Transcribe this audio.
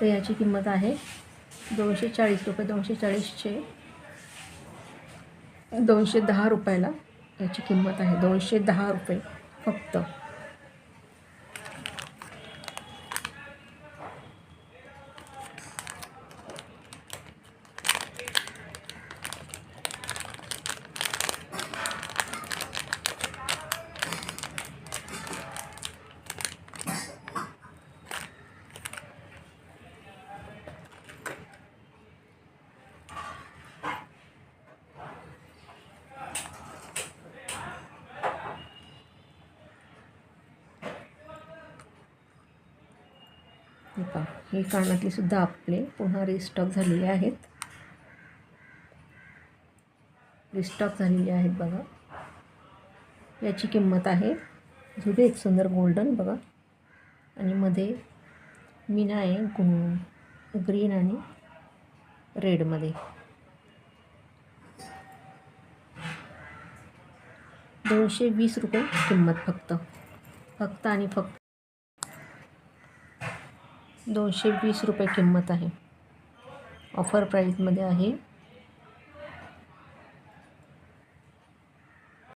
तर याची किंमत आहे दोनशे चाळीस रुपये दोनशे चाळीसचे दोनशे दहा रुपयाला याची किंमत आहे दोनशे दहा रुपये फक्त. हे पहा हे कानातले सुद्धा आपले पुन्हा रिस्टॉक झालेले आहेत. रिस्टॉक झालेले आहेत बघा. याची किंमत आहे. जुडे एक सुंदर गोल्डन बघा. आणि मध्ये मीना आहे गु ग्रीन आणि रेडमध्ये दोनशे वीस रुपये किंमत फक्त. फक्त आणि फक्त दोनशे वीस रुपये किंमत आहे. ऑफर प्राईजमध्ये आहे.